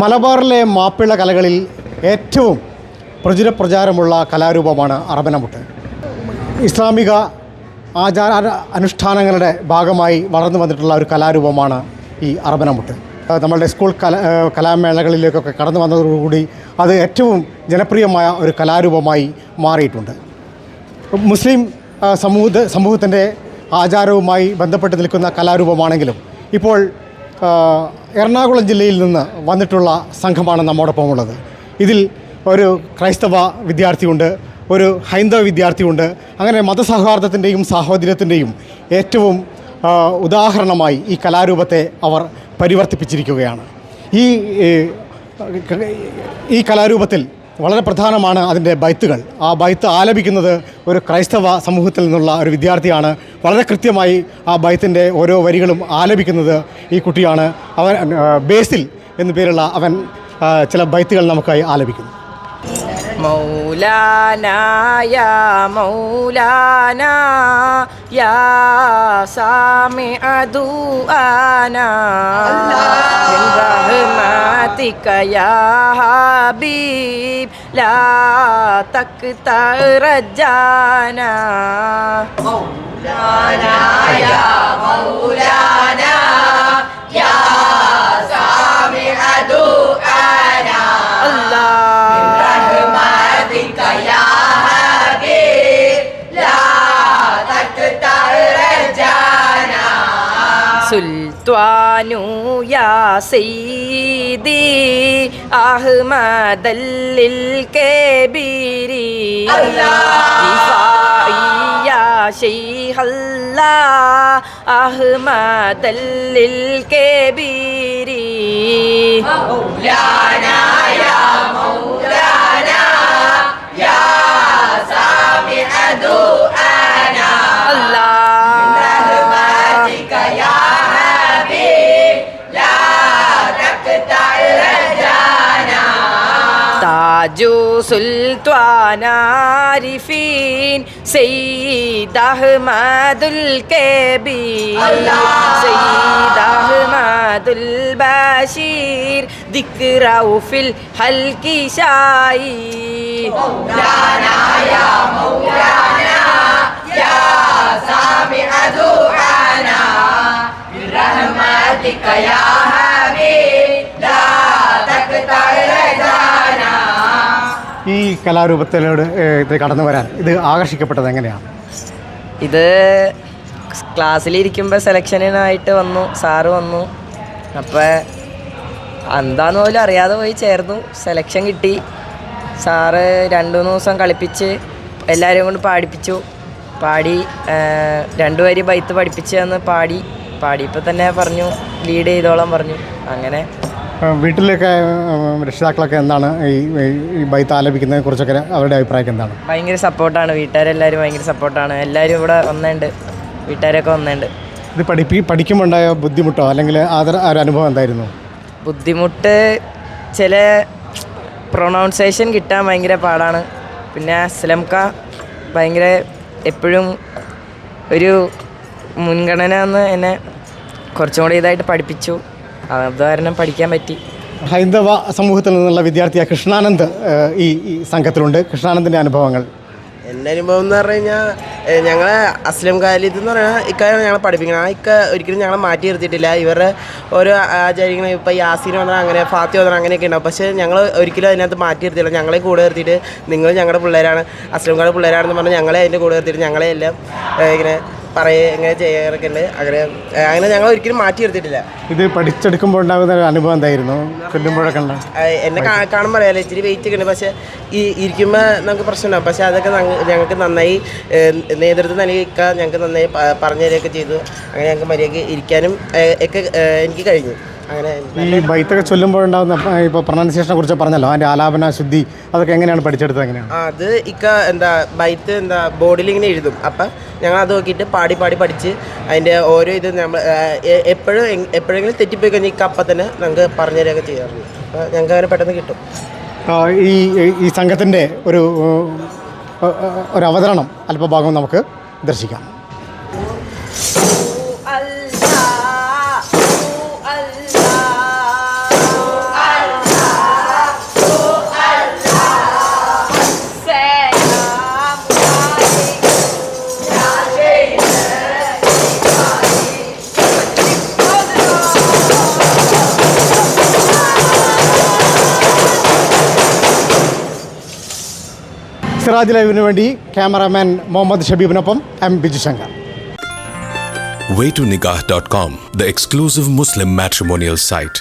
മലബാറിലെ മാപ്പിള കലകളിൽ ഏറ്റവും പ്രചുര പ്രചാരമുള്ള കലാരൂപമാണ് അറബനമുട്ട്. ഇസ്ലാമിക ആചാര അനുഷ്ഠാനങ്ങളുടെ ഭാഗമായി വളർന്നു വന്നിട്ടുള്ള ഒരു കലാരൂപമാണ് ഈ അറബനമുട്ട്. നമ്മളുടെ സ്കൂൾ കല കലാമേളകളിലേക്കൊക്കെ കടന്നു വന്നതോടുകൂടി അത് ഏറ്റവും ജനപ്രിയമായ ഒരു കലാരൂപമായി മാറിയിട്ടുണ്ട്. മുസ്ലിം സമൂഹ സമൂഹത്തിന്റെ ആചാരവുമായി ബന്ധപ്പെട്ട് നിൽക്കുന്ന കലാരൂപമാണെങ്കിലും ഇപ്പോൾ എറണാകുളം ജില്ലയിൽ നിന്ന് വന്നിട്ടുള്ള സംഘമാണ് നമ്മോടൊപ്പം ഉള്ളത് ഇതിൽ ഒരു ക്രൈസ്തവ വിദ്യാർത്ഥിയുണ്ട് ഒരു ഹൈന്ദവ വിദ്യാർത്ഥിയുണ്ട്. അങ്ങനെ മതസൗഹാർദ്ദത്തിന്റെയും സാഹോദര്യത്തിന്റെയും ഏറ്റവും ഉദാഹരണമായി ഈ കലാരൂപത്തെ അവർ പരിവർത്തിപ്പിച്ചിരിക്കുകയാണ്. ഈ ഈ കലാരൂപത്തിൽ വളരെ പ്രധാനമാണ് അതിന്റെ ബൈത്തുകൾ. ആ ബൈത്ത് ആലപിക്കുന്നത് ഒരു ക്രൈസ്തവ സമൂഹത്തിൽ നിന്നുള്ള ഒരു വിദ്യാർത്ഥിയാണ്. വളരെ കൃത്യമായി ആ ബൈത്തിന്റെ ഓരോ വരികളും ആലപിക്കുന്നത് ഈ കുട്ടിയാണ്. അവൻ ബേസിൽ എന്നു പേരുള്ള അവൻ ചില ബൈത്തുകൾ നമുക്കായി ആലപിക്കുന്നു. മൗലാനായ മൗലാനായ സാമിഅദുആനാ റഹ്മതിക യാ ഹബീബ് ലാ തക്തറജാനാ. മൗലാനായ മൗലാനാ യാ സുൽത്താനു യാ സീദി അഹ്മദല്ലിൽ കബീരി. യാ ഷെയ്ഹല്ലാ അഹ്മദല്ലിൽ കബീരി. മൗലാനാ സുൽത്വാനാരിഫീൻ സയ്യിദ് അഹ്മദുൽ കബീർ. സയ്യിദ് അഹ്മദുൽ ബഷീർ ദിക്റൗഫിൽ ഹൽക്കി ഷായി മൗലാനാ യാ മൗലാനാ യാ സാമിഅ ദുആനാ ബിറഹ്മതിക യാ ഈ കലാരൂപത്തിലോട് ഇത് കടന്നു വരാൻ ഇത് ആകർഷിക്കപ്പെട്ടത് എങ്ങനെയാണ്? ഇത് ക്ലാസ്സിലിരിക്കുമ്പോൾ സെലക്ഷനായിട്ട് വന്നു സാറ് വന്നു. അപ്പോൾ എന്താന്ന് പോലും അറിയാതെ പോയി ചേർന്നു. സെലക്ഷൻ കിട്ടി. സാറ് രണ്ടു മൂന്ന് ദിവസം കളിപ്പിച്ച് എല്ലാവരെയും കൊണ്ട് പാടിപ്പിച്ചു. പാടി രണ്ടു വരി ബൈത്ത് പഠിപ്പിച്ച് തന്ന് പാടി. പാടിയപ്പോൾ തന്നെ പറഞ്ഞു ലീഡ് ചെയ്തോളാം പറഞ്ഞു. അങ്ങനെ വീട്ടിലൊക്കെ രക്ഷിതാക്കളൊക്കെ എന്താണ് ഈ ഈ ബൈത്ത് ആലപിക്കുന്നതിനെ കുറിച്ചൊക്കെ അവരുടെ അഭിപ്രായം എന്താണ്? ഭയങ്കര സപ്പോർട്ടാണ്. വീട്ടുകാരെല്ലാവരും ഭയങ്കര സപ്പോർട്ടാണ്. എല്ലാവരും ഇവിടെ ഒന്നുണ്ട് വീട്ടുകാരൊക്കെ ഒന്നുണ്ട് ഇത് പഠിപ്പി പഠിക്കുമ്പോൾ ഉണ്ടായ ബുദ്ധിമുട്ടോ? അല്ലെങ്കിൽ ആ ഒരു അനുഭവം എന്തായിരുന്നു? ബുദ്ധിമുട്ട് ചില പ്രൊണൗൺസേഷൻ കിട്ടാൻ ഭയങ്കര പാടാണ്. പിന്നെ സ്ലംക ഭയങ്കര എപ്പോഴും ഒരു മുൻഗണന എന്ന് എന്നെ കുറച്ചും കൂടി ഇതായിട്ട് പഠിപ്പിച്ചു. അത് കാരണം പഠിക്കാൻ പറ്റി. ഹൈന്ദവ സമൂഹത്തിൽ നിന്നുള്ള വിദ്യാർത്ഥിയായ കൃഷ്ണാനന്ദ് ഈ ഈ സംഘത്തിലുണ്ട്. കൃഷ്ണാനന്ദിന്റെ അനുഭവങ്ങൾ. എന്റെ അനുഭവം എന്ന് പറഞ്ഞു കഴിഞ്ഞാൽ ഞങ്ങളെ അസ്ലം ഖാലിദ് എന്ന് പറഞ്ഞാൽ ഇക്കാര്യം ഞങ്ങളെ പഠിപ്പിക്കണം ആ ഇക്ക ഒരിക്കലും ഞങ്ങളെ മാറ്റി നിർത്തിയിട്ടില്ല. ഇവരുടെ ഓരോ ആചാര്യങ്ങൾ ഇപ്പോൾ യാസീൻ വന്നാൽ അങ്ങനെ ഫാത്തി വന്നാൽ അങ്ങനെയൊക്കെ ഉണ്ടാവും. പക്ഷേ ഞങ്ങൾ ഒരിക്കലും അതിനകത്ത് മാറ്റി നിർത്തിയില്ല. ഞങ്ങളെ കൂടെ നിർത്തിയിട്ട് നിങ്ങൾ ഞങ്ങളുടെ പിള്ളേരാണ്. അസ്ലം ഖാലിദ് പിള്ളേരാണെന്ന് പറഞ്ഞാൽ ഞങ്ങളെ അതിന്റെ കൂടെ നിർത്തിയിട്ട് ഞങ്ങളെ എല്ലാം ഇങ്ങനെ പറയുക ഇങ്ങനെ ചെയ്യാറൊക്കെ ഉണ്ട്. അങ്ങനെ അങ്ങനെ ഞങ്ങൾ ഒരിക്കലും മാറ്റി എടുത്തിട്ടില്ല ഇത് പഠിച്ചെടുക്കുമ്പോൾ ഉണ്ടാകുന്ന ഒരു അനുഭവം എന്തായിരുന്നു? കൊല്ലുമ്പോഴൊക്കെ ഉള്ള എന്നെ കാണുമ്പോൾ അറിയാലോ ഇച്ചിരി വെയിറ്റ് ഒക്കെ ഉണ്ട്. പക്ഷേ ഈ ഇരിക്കുമ്പോൾ നമുക്ക് പ്രശ്നമുണ്ടാവും. പക്ഷേ അതൊക്കെ ഞങ്ങൾക്ക് നന്നായി നേതൃത്വം നൽകിക്കാൻ ഞങ്ങൾക്ക് നന്നായി പറഞ്ഞു തരികയൊക്കെ ചെയ്തു. അങ്ങനെ ഞങ്ങൾക്ക് മര്യാദയ്ക്ക് ഇരിക്കാനും ഒക്കെ എനിക്ക് കഴിഞ്ഞു. ഈ ബൈത്തൊക്കെ ചൊല്ലുമ്പോൾ ഉണ്ടാകുന്ന ഇപ്പോൾ പ്രൊണൗൺസിയേഷനെ കുറിച്ച് പറഞ്ഞല്ലോ അതിന്റെ ആലാപന ശുദ്ധി അതൊക്കെ എങ്ങനെയാണ് പഠിച്ചെടുത്തത് എങ്ങനെയാണ്? അത് ഇക്ക എന്താ ബൈത്ത് എന്താ ബോർഡിൽ ഇങ്ങനെ എഴുതും. അപ്പം ഞങ്ങൾ അത് നോക്കിയിട്ട് പാടി പാടി പഠിച്ച് അതിന്റെ ഓരോ ഇത് നമ്മൾ എപ്പോഴും എപ്പോഴെങ്കിലും തെറ്റിപ്പോയി കഴിഞ്ഞാൽ ഇക്ക അപ്പം തന്നെ ഞങ്ങൾക്ക് പറഞ്ഞു തരികയൊക്കെ ചെയ്യാറുണ്ട്. അപ്പോൾ ഞങ്ങൾക്ക് അങ്ങനെ പെട്ടെന്ന് കിട്ടും. ഈ ഈ സംഘത്തിന്റെ ഒരു ഒരു അവതരണം അല്പഭാഗം നമുക്ക് ദർശിക്കാം. സിറാജ് ലൈവിന് വേണ്ടി cameraman Muhammad ഷബീബിനൊപ്പം M Bijushankar waytonikah.com, the exclusive Muslim matrimonial site.